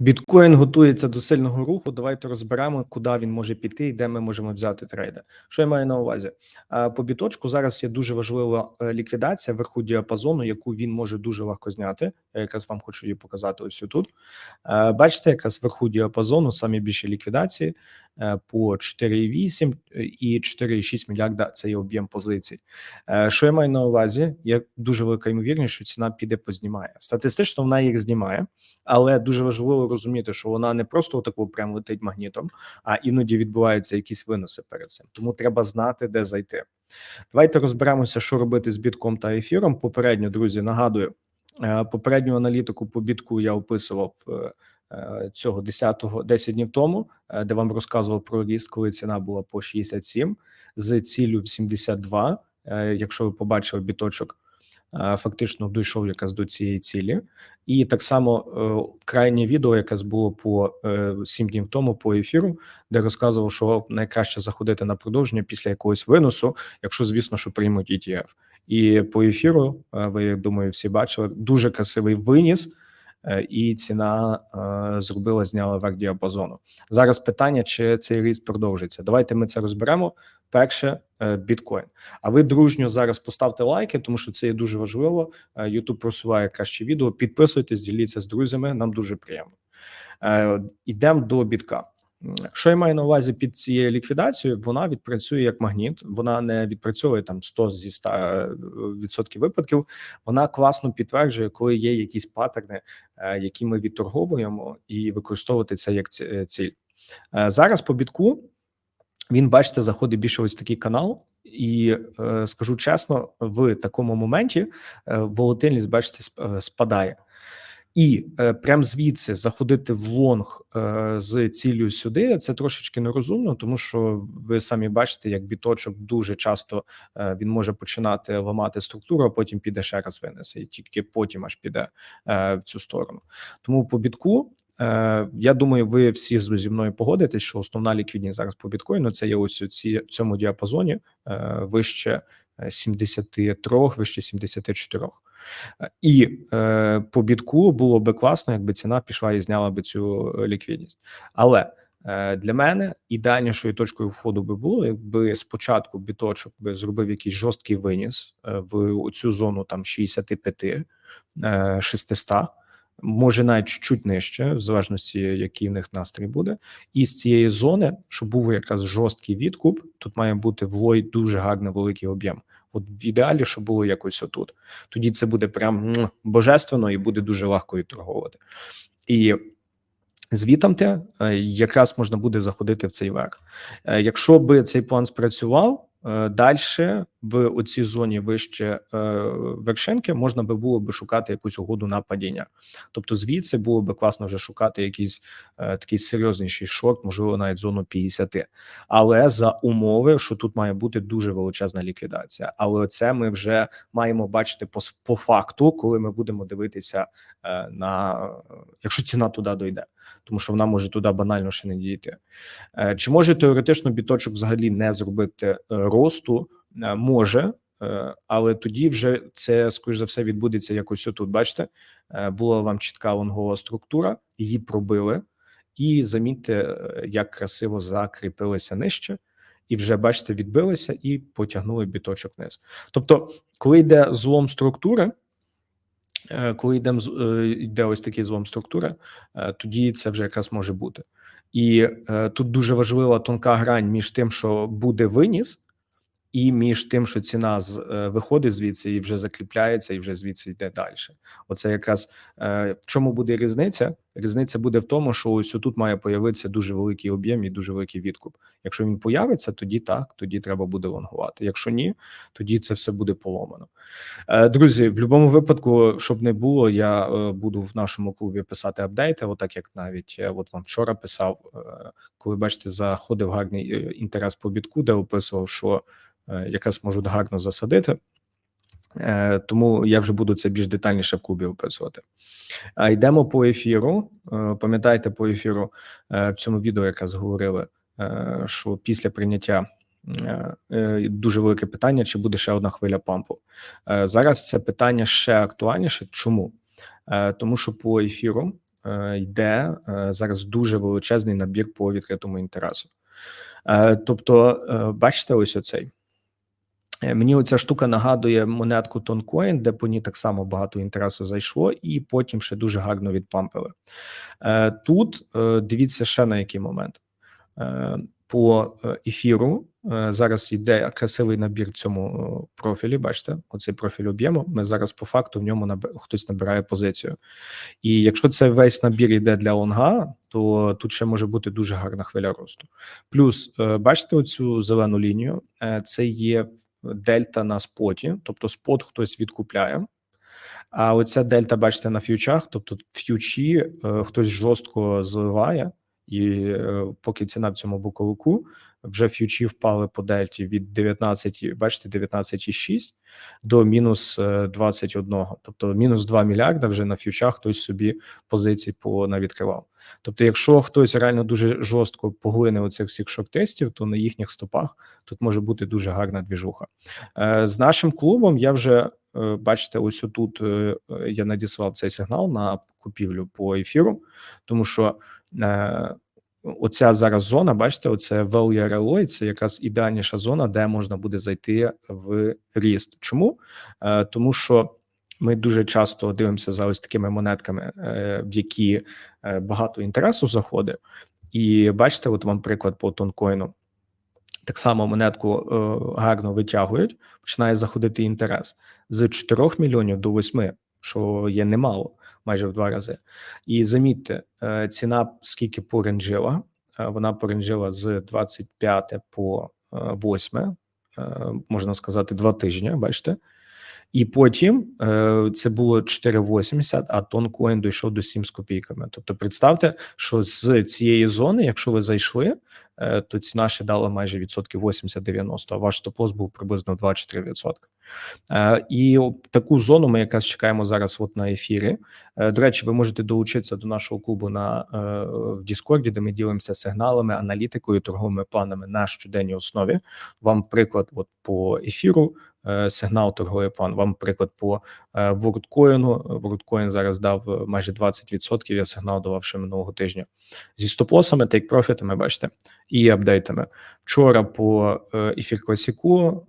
Біткоін готується до сильного руху. Давайте розберемо, куди він може піти і де ми можемо взяти трейди. Що я маю на увазі? По біточку зараз є дуже важлива е, ліквідація верху діапазону, яку він може дуже легко зняти. Я якраз вам хочу її показати ось тут. Е, Бачите, якраз верху діапазону самі більші ліквідації по 4,8 і 4,6 мільярда. Це є об'єм позицій. Е, Що я маю на увазі? Є дуже велика ймовірність, що ціна піде познімає. Статистично вона їх знімає, але дуже важливо розуміти, що вона не просто отаку прям летить магнітом, а іноді відбуваються якісь виноси перед цим. Тому треба знати, де зайти. Давайте розберемося, що робити з бітком та ефіром. Попередньо, друзі, нагадую, е, попередню аналітику по бітку я описував е, е, цього 10-го 10 днів тому, е, де вам розказував про ріст, коли ціна була по 67 з ціллю в 72. Е, Якщо ви побачили біточок, е, фактично дійшов якраз до цієї цілі. І так само е, крайнє відео, яке було по е, 7 днів тому по ефіру, де розказував, що найкраще заходити на продовження після якогось виносу, якщо звісно, що приймуть ETF. І по ефіру, е, ви я думаю, всі бачили дуже красивий виніс, е, і ціна е, зробила, зняла верх діапазону. Зараз питання, чи цей ріст продовжиться. Давайте ми це розберемо. Перше, е, біткоін. А ви дружньо зараз поставте лайки, тому що це є дуже важливо. Ютуб просуває краще відео. Підписуйтесь, діліться з друзями. Нам дуже приємно. Е, Йдемо до бітка. Що я маю на увазі під цією ліквідацією? Вона відпрацює як магніт. Вона не відпрацьовує там 100 зі 100 е, відсотків випадків. Вона класно підтверджує, коли є якісь паттерни, е, які ми відторговуємо, і використовувати це як е, ціль. Зараз по бітку він, бачите, заходить більше ось такий канал, і скажу чесно, в такому моменті волатильність, бачите, сп- спадає. І е, прям звідси заходити в лонг е, з ціллю сюди, це трошечки нерозумно, тому що ви самі бачите, як біточок дуже часто е, він може починати ламати структуру, а потім піде ще раз винесе, і тільки потім аж піде е, в цю сторону. Тому по бітку Е, Я думаю, ви всі зі мною погодитесь, що основна ліквідність зараз по біткоїну це є ось у ці цьому діапазоні е, вище е, 73, вище 74. Е, І е, по бітку було би класно, якби ціна пішла і зняла би цю е, ліквідність. Але е, для мене ідеальнішою точкою входу би було, якби спочатку біточок би зробив якийсь жорсткий виніс е, в цю зону там 65, е, 600, може навіть чуть нижче, в залежності, який в них настрій буде. І з цієї зони, щоб був якраз жорсткий відкуп, тут має бути в лой дуже гарний великий об'єм. От в ідеалі, щоб було якось отут. Тоді це буде прям божественно і буде дуже легко. І звітамте те якраз можна буде заходити в цей верх. Е, Якщо би цей план спрацював, далі в оцій зоні вище е, вершинки можна би було би шукати якусь угоду на падіння. Тобто, звідси було би класно вже шукати якийсь е, такий серйозніший шорт, можливо, навіть зону 50. Але за умови, що тут має бути дуже величезна ліквідація. Але це ми вже маємо бачити по, по факту, коли ми будемо дивитися е, на якщо ціна туди дойде, тому що вона може туди банально ще не дійти. Е, Чи може теоретично біточок взагалі не зробити е, росту? Е, Може, е, але тоді вже це скоріш за все відбудеться якось отут. Бачите, Е, була вам чітка лонгова структура, її пробили, і замітьте, як красиво закріпилися нижче, і вже бачите, відбилися і потягнули біточок вниз. Тобто, коли йде злом структури. Коли йде, йде ось такий злом структури, тоді це вже якраз може бути. І тут дуже важлива тонка грань між тим, що буде виніс, і між тим, що ціна з е, виходить звідси і вже закріпляється, і вже звідси йде далі. Оце якраз е, в чому буде різниця? Різниця буде в тому, що ось тут має появитися дуже великий об'єм і дуже великий відкуп. Якщо він появиться, тоді так, тоді треба буде лонгувати. Якщо ні, тоді це все буде поломано. Е, Друзі, в будь-якому випадку, щоб не було, я е, буду в нашому клубі писати апдейти, отак як навіть от вам вчора писав, е, коли бачите, заходив гарний е, інтерес по бітку, де описував, що е, якраз можуть гарно засадити. Е, Тому я вже буду це більш детальніше в клубі описувати. А йдемо по ефіру. Е, Пам'ятаєте, по ефіру е, в цьому відео якраз говорили, що після прийняття дуже велике питання: чи буде ще одна хвиля пампу. Зараз це питання ще актуальніше. Чому? Тому що по ефіру йде зараз дуже величезний набір по відкритому інтересу. Тобто, бачите, ось оцей. Е, Мені оця штука нагадує монетку Тонкоін, де по ній так само багато інтересу зайшло, і потім ще дуже гарно відпампили. Е, Тут е, дивіться ще на який момент. По ефіру зараз йде красивий набір цьому профілі. Бачите, оцей профіль об'єму. Ми зараз по факту в ньому наб- хтось набирає позицію. І якщо це весь набір йде для лонга, то тут ще може бути дуже гарна хвиля росту. Плюс, бачите, оцю зелену лінію, це є дельта на споті, тобто спот хтось відкупляє. А оця дельта, бачите, на ф'ючах, тобто ф'ючі е, хтось жорстко зливає, і е, поки ціна в цьому боковику, вже ф'ючі впали по дельті від 19, бачите, 19,6 до мінус е, 21. Тобто мінус 2 мільярда вже на ф'ючах хтось собі позицій по навідкривав. Тобто, якщо хтось реально дуже жорстко поглине оцих всіх шок-тестів, то на їхніх стопах тут може бути дуже гарна двіжуха. Е, З нашим клубом я вже е, бачите, ось отут е, е, я надіслав цей сигнал на купівлю по ефіру, тому що е, оця зараз зона, бачите, оце value RLO, це якраз ідеальніша зона, де можна буде зайти в ріст. Чому? Е, Тому що ми дуже часто дивимося за ось такими монетками, е, в які е, багато інтересу заходить. І бачите, от вам приклад по тонкоїну. Так само монетку гарно витягують, починає заходити інтерес з 4 мільйонів до 8, що є немало, майже в два рази. І замітьте, е, ціна скільки поренжила, е, вона поренжила з 25 по е, 8, е, можна сказати, два тижні, бачите. І потім е, це було 4,80, а тонкоін дійшов до 7 з копійками. Тобто, представте, що з цієї зони, якщо ви зайшли, е, то ціна ще дала майже відсотків 80-90, а ваш стоп-лосс був приблизно 2-4 відсотки. Е, І таку зону ми якраз чекаємо зараз от на ефірі. До речі, ви можете долучитися до нашого клубу на в Діскорді, де ми ділимося сигналами, аналітикою, торговими планами на щоденній основі. Вам приклад от по ефіру, сигнал торговий план. Вам приклад по е, WorldCoin. WorldCoin зараз дав е, майже 20%, Я сигнал давав ще минулого тижня зі стоп-лосами, тейк-профітами, бачите, і апдейтами. Вчора по е, ефір класіку,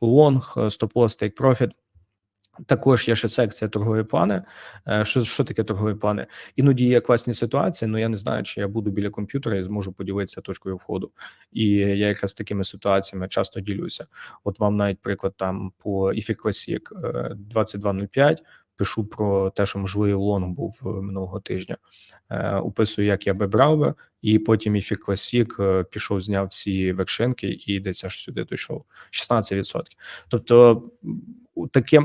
лонг, стоп-лос, тейк-профіт. Також є ще секція торгові плани. Е, Що, що таке торгові плани? Іноді є класні ситуації, але я не знаю, чи я буду біля комп'ютера і зможу поділитися точкою входу. І я якраз такими ситуаціями часто ділюся. От вам навіть приклад там по Classic е, 2205 пишу про те, що можливий лонг був е, минулого тижня. Е, Описую, як я би брав би, і потім EFI Classic е, пішов, зняв всі вершинки і десь аж сюди дійшов. 16%. Тобто таке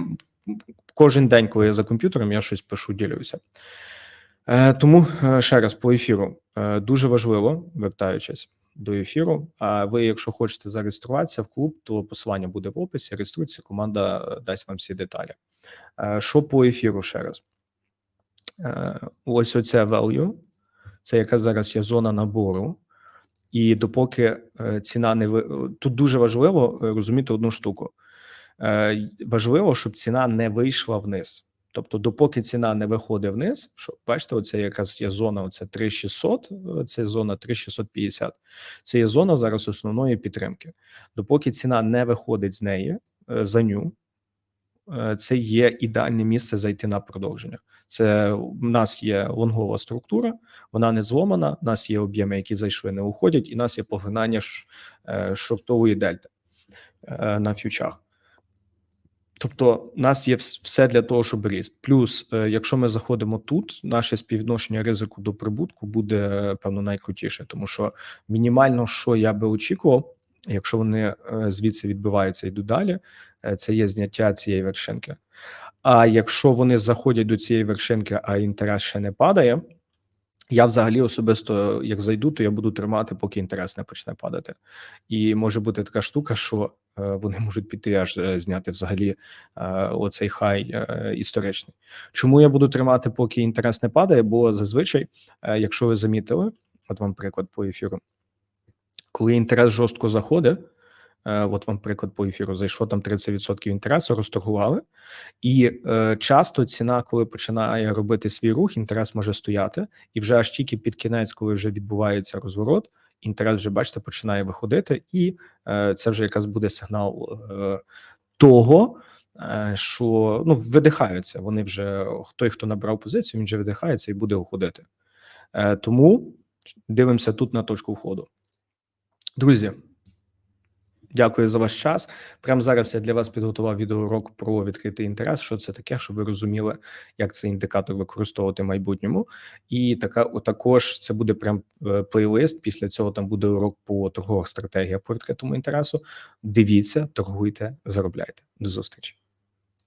кожен день, коли я за комп'ютером, я щось пишу, ділюся. Е, Тому е, ще раз по ефіру Е, дуже важливо, вертаючись до ефіру. А ви, якщо хочете зареєструватися в клуб, то посилання буде в описі. Реєструйтеся, команда дасть вам всі деталі. Що по ефіру ще раз? Ось оце value, це яка зараз є зона набору. І допоки ціна не ви тут дуже важливо розуміти одну штуку. Е, Важливо, щоб ціна не вийшла вниз. Тобто, допоки ціна не виходить вниз, що бачите, оце якраз є зона, оце 3600, е, це зона 3650. Це є зона зараз основної підтримки. Допоки ціна не виходить з неї е, за ню, це є ідеальне місце зайти на продовження. Це в нас є лонгова структура, вона не зломана. У нас є об'єми, які зайшли, не уходять, і в нас є поглинання шортової дельти на фьючах. Тобто, у нас є все для того, щоб ріст. Плюс, е, якщо ми заходимо тут, наше співвідношення ризику до прибутку буде певно найкрутіше, тому що мінімально, що я би очікував, якщо вони е, звідси відбиваються і йдуть далі, е, це є зняття цієї вершинки. А якщо вони заходять до цієї вершинки, а інтерес ще не падає, я взагалі особисто, як зайду, то я буду тримати, поки інтерес не почне падати. І може бути така штука, що е, вони можуть піти аж е, зняти взагалі е, оцей хай історичний. Чому я буду тримати, поки інтерес не падає? Бо зазвичай, якщо ви замітили, от вам приклад по ефіру, коли інтерес жорстко заходить, От вам приклад по ефіру зайшло там 30% інтересу, розторгували, і е, часто ціна, коли починає робити свій рух, інтерес може стояти, і вже аж тільки під кінець, коли вже відбувається розворот, інтерес вже бачите, починає виходити, і е, це вже якраз буде сигнал е, того, е, що ну видихаються. Вони вже той, хто набрав позицію, він вже видихається і буде уходити. Е, тому дивимося тут на точку входу. Друзі, дякую за ваш час. Прямо зараз я для вас підготував відеоурок про відкритий інтерес. Що це таке, щоб ви розуміли, як цей індикатор використовувати в майбутньому. І така також це буде прям е, плейлист. Після цього там буде урок по торгових стратегіях по відкритому інтересу. Дивіться, торгуйте, заробляйте. До зустрічі.